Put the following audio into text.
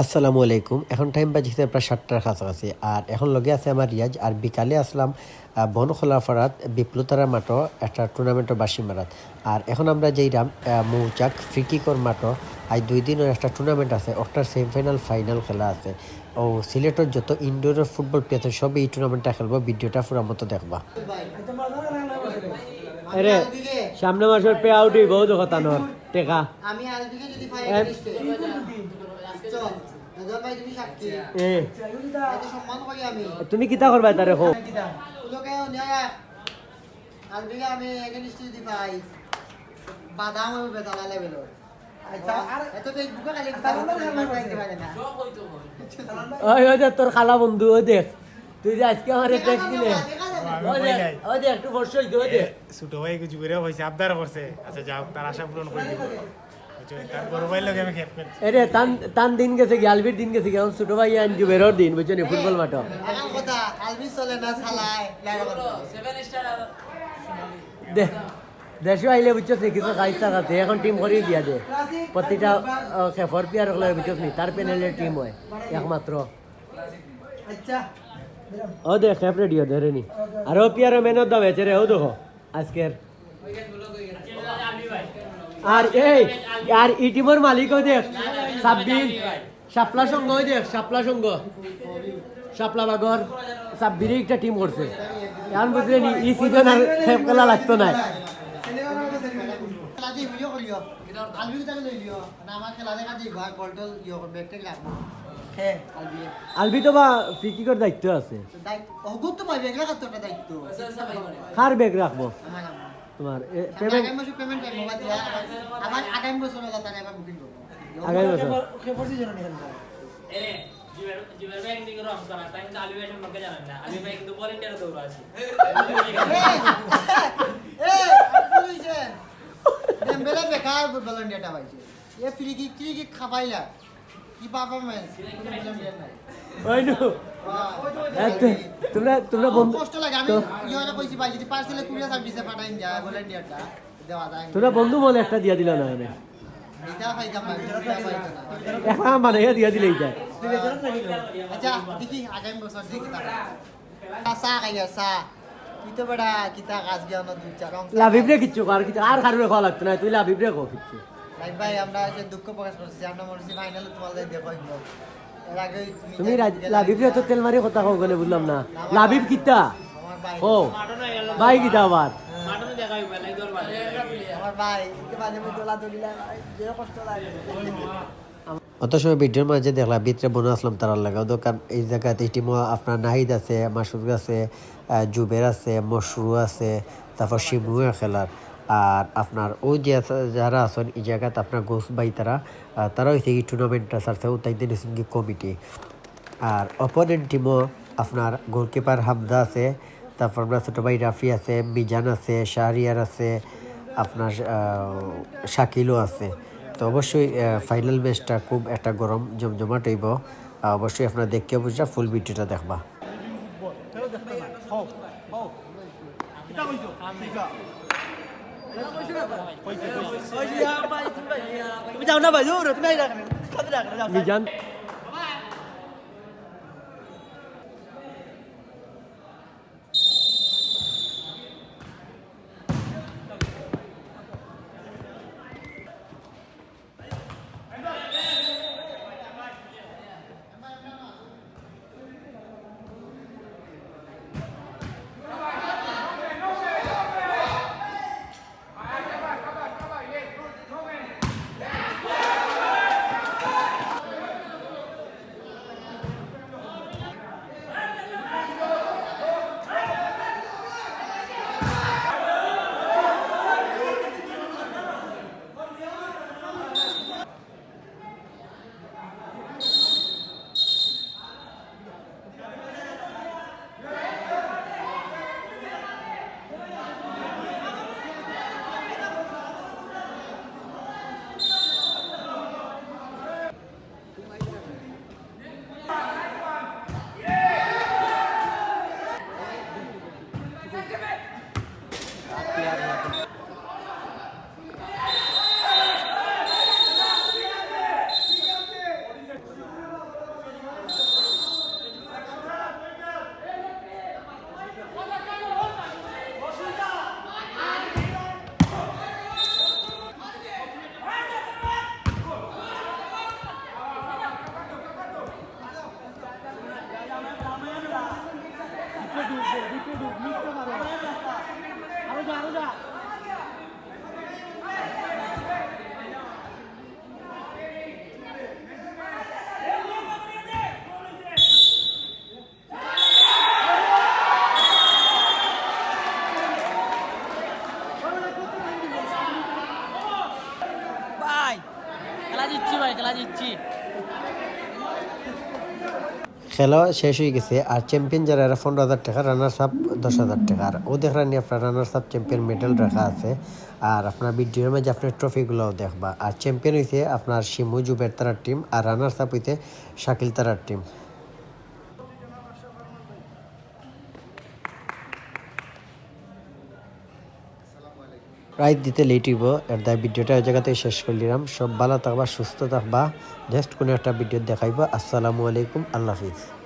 আসসালামু আলাইকুম। এখন টাইম বাজিছে প্রায় সাতটার কাছাকাছি। আর এখন লগে আছে আমার রিয়াজ। আর বিকালে আসলাম আহ, বনখোলাপাড়াত বিপ্লতারা মাঠও একটা টুর্নামেন্টের বাসি মারাত। আর এখন আমরা যেইরাম আহ, মৌচাক ফ্রিকিকর মাঠ আজ দুই দিনের একটা টুর্নামেন্ট আছে ওটার সেমিফাইনাল ফাইনাল খেলা আছে। ও সিলেটের যত ইনডোরের ফুটবল প্লেয়ার আছে সবই এই টুর্নামেন্টটা খেলব ভিডিওটা পুরো মতো দেখবা। আরে সামনে মাসের পে আউট হইব কথা নর টেকা। আমি আলবিকে যদি চল তুমি সাক্ষী। এ। এত সম্মান করি আমি। তুমি কিতা করবা তারে হো লোকে নিয়া আলবিকে আমি এগেনিস্ট যদি পাই। বাদাম আমি বেতালা লেভেল আচ্ছা এত ফেসবুকে খালি তোর বন্ধু ওই দেখ তুই যে আজকে আমার দিলে। দেখ ওই দেখ একটু বর্ষ হইতো ছোট ভাই কিছু করে হয়েছে আবদার করছে আচ্ছা যাও তার আশা পূরণ করে দিব। এরে তান তান দিন গেছে কি আলবির দিন গেছে কি? এখন ছোট ভাই আন জুবেরর দিন বুঝছ নি ফুটবল মাঠ কথা আলবি চলে না চালায় দে দেশে আইলে বুঝছ নি কিছু খাইছ থাকাতে এখন টিম করে দিয়া দে। প্রতিটা খেফর প্লেয়ার হলে বুঝছ নি তার প্যানেলের টিম হয় একমাত্র। আচ্ছা ও দেখ খেপ রেডিও ধরে নি। আর ও প্লেয়ার মেনের দাম আছে রে ও দেখো আজকের। আর এই আর ই টিমের মালিকও দেখ সাব্বির শাপলা সঙ্গ ওই দেখ শাপলা সঙ্গ শাপলা বাগর সাব্বিরই একটা টিম করছে। এখন বুঝলে নি ই সিজন আর খেপ খেলা লাগতো না। আলবি তাকে লই লিও না আমার খেলা দেখা দিব কার আমার আমার তোমার পেমেন্ট মাসে পেমেন্ট আমার আগামী বছর হলো তারে আবার বুকিং করব। আগামী বছর? এই বুঝিছে দেমবেলে বেকার ভলান্টিয়ারটা পাইছে। এ ফ্রি কি কি খাবাইলা কি পারফরম্যান্স কোনো নাই। ওই নু এ, তু- তোমরা তোমরা বন্ধু কষ্ট লাগে আমি ইয়ে কইছি ভাই যদি পার্সেলে কুরিয়ার সার্ভিসে পাঠাইন যায় ভলান্টিয়ারটা দেওয়া যায় তোমরা বন্ধু বলে একটা দিয়া দিল না এটা পাইতাম না এটা মানে দিয়া দিলেই যায়। আচ্ছা দেখি আগামী বছর দেখি চা খাইয়া চা। কিতো বেড়া কিতা কাজ গিয়া না দুই চার অংশ লাভিবরে কিচ্ছু আর কিছু আর কারোর খাওয়া লাগতো না তুই লাভিবরে খাও কিচ্ছু। ভাই ভাই আমরা যে দুঃখ প্রকাশ করছি আমরা মনে হচ্ছে ফাইনালে তোমাদের দেখো তুমি লাভিবরে তো তেল মারি কথা কও গেলে, বুঝলাম না। লাভিব কিতা? ও ভাই কিতা আবার লাগে অত সময় ভিডিওর মাঝে দেখলাম ভিতরে বনু আসলাম তারার লাগাও। দোকান এই জায়গাতে টিমও আপনার নাহিদ আছে মাসুদ আছে জুবের আছে মশরু আছে, তারপর শিমুয়া খেলার আর আপনার ওই যে যারা আছেন এই জায়গাতে আপনার গোস বাই তারা তারা হয়েছে এই টুর্নামেন্টটা সারছে ও তাই দিন কমিটি আর অপোনেন্ট টিমও আপনার গোলকিপার হামদা আছে তারপর আপনার ছোটো ভাই রাফি আছে মিজান আছে শাহরিয়ার আছে আপনার শাকিলও আছে তো অবশ্যই ফাইনাল ম্যাচটা খুব একটা গরম জমজমাট হইব অবশ্যই আপনার দেখতে বুঝরা ফুল ভিডিওটা দেখবা তুমি যাও না ভাই তুমি মিজান? খেলা শেষ হয়ে গেছে, আর চ্যাম্পিয়ন যারা, এরা পনেরো হাজার টাকা রানার্স আপ দশ হাজার টাকা। আর ও দেখরা নিয়ে আপনার রানার্স আপ চ্যাম্পিয়ন মেডেল রাখা আছে, আর আপনার ভিডিওর মাঝে আপনার ট্রফিগুলোও দেখবা। আর চ্যাম্পিয়ন হয়েছে আপনার শিমু, জুবের তারার টিম আর রানার্স আপ হইতে শাকিল তারার টিম প্রাইজ দিতে লেট হইব। এর দায় ভিডিওটা ওই জায়গাতেই শেষ করলিলাম সব ভালো থাকবা, সুস্থ থাকবা। নেক্সট কোনো একটা ভিডিও দেখাইবা। আসসালামু আলাইকুম। আল্লাহ হাফিজ।